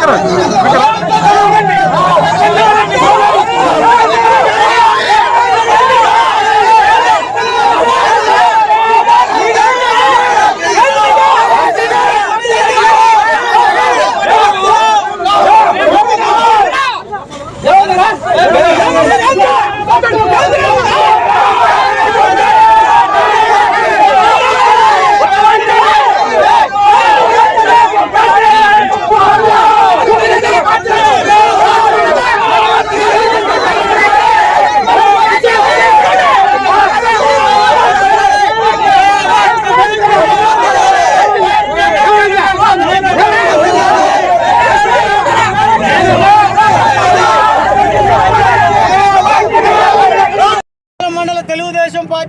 Cara,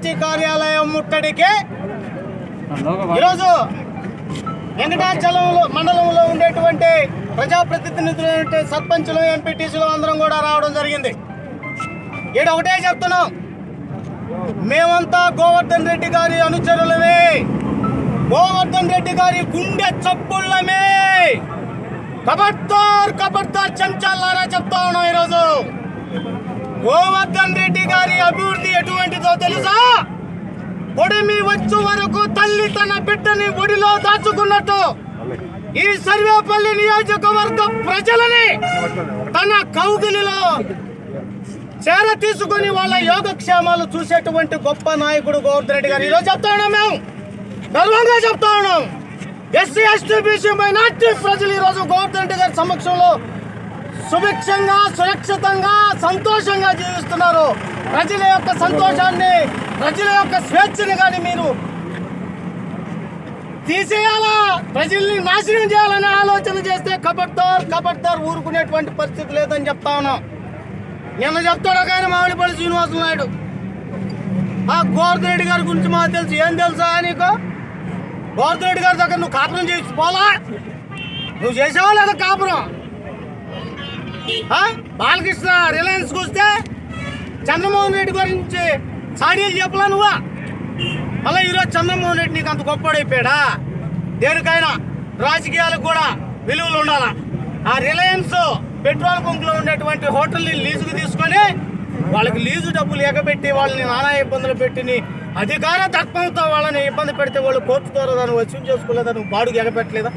party కార్యాలయం ముట్టడికి ఈరోజు వెంకటాచలంలో మండలంలో ఉండేటువంటి ప్రజాప్రతినిధులు సర్పంచులు ఎంపీటీసీలు అందరం కూడా రావడం జరిగింది. ఈడ ఒకటే చెప్తున్నాం. మేమంతా గోవర్ధన్ రెడ్డి గారి అనుచరులమే. గోవర్ధన్ రెడ్డి గారి గుండె చప్పుళ్ళమే. కబడ్దార్ కబడ్దార్ చెంచాలారా చెప్తా ఈరోజు గోవర్ధన్ రెడ్డి గారి అభివృద్ధి ఎటువంటిదో తెలుసా? ఒడిమి వచ్చు వరకు తల్లి తన బిడ్డని ఒడిలో దాచుకున్నట్టు. ఈ సర్వేపల్లి నియోజకవర్గ ప్రజలని తన కౌగిలిలో చేర తీసుకుని వాళ్ళ యోగక్షేమాలు చూసేటువంటి గొప్ప నాయకుడు గోవర్ధన్ రెడ్డి గారు. ఈరోజు చెప్తా ఉన్నాం మేము. గర్వంగా చెప్తా ఉన్నాం. ఎస్సీ ఎస్టీ బీసీ మైనార్టీ ప్రజలు ఈరోజు గోవర్ధన్ రెడ్డి గారి సమక్షంలో సుభిక్షంగా సురక్షితంగా సంతోషంగా జీవిస్తున్నారు. ప్రజల యొక్క సంతోషాన్ని ప్రజల యొక్క స్వేచ్ఛని కానీ మీరు తీసేయాలా? ప్రజల్ని నాశనం చేయాలనే ఆలోచన చేస్తే కబడ్దార్ కబడ్దార్ ఊరుకునేటువంటి పరిస్థితి లేదని చెప్తా ఉన్నాం. నిన్న చెప్తాడు ఒక ఆయన మామిడిపల్లి శ్రీనివాస నాయుడు. ఆ గోవర్ధరెడ్డి గారి గురించి మాకు తెలుసు. ఏం తెలుసా నీకు? గోవర్ధరెడ్డి గారి దగ్గర నువ్వు కాపురం చేసి పోలా? నువ్వు చేసావా లేదా కాపురం? బాలకృష్ణ రిలయన్స్ వస్తే చంద్రమోహన్ రెడ్డి గురించి సాడీలు చెప్పలా నువ్వా? మళ్ళీ ఈరోజు చంద్రమోహన్ రెడ్డి నీకు అంత గొప్పడైపోయాడా దేనికైనా రాజకీయాలకు కూడా విలువలు ఉండాలా? ఆ రిలయన్స్ పెట్రోల్ బంక్లో ఉండేటువంటి హోటల్ని లీజుకు తీసుకొని వాళ్ళకి లీజు డబ్బులు ఎగబెట్టి వాళ్ళని నానా ఇబ్బందులు పెట్టిని అధికార తత్వంతో వాళ్ళని ఇబ్బంది పెడితే వాళ్ళు కోర్టు ద్వారా దాన్ని వసూలు చేసుకోలేదా? నువ్వు బాడుగు ఎగబెట్టలేదా?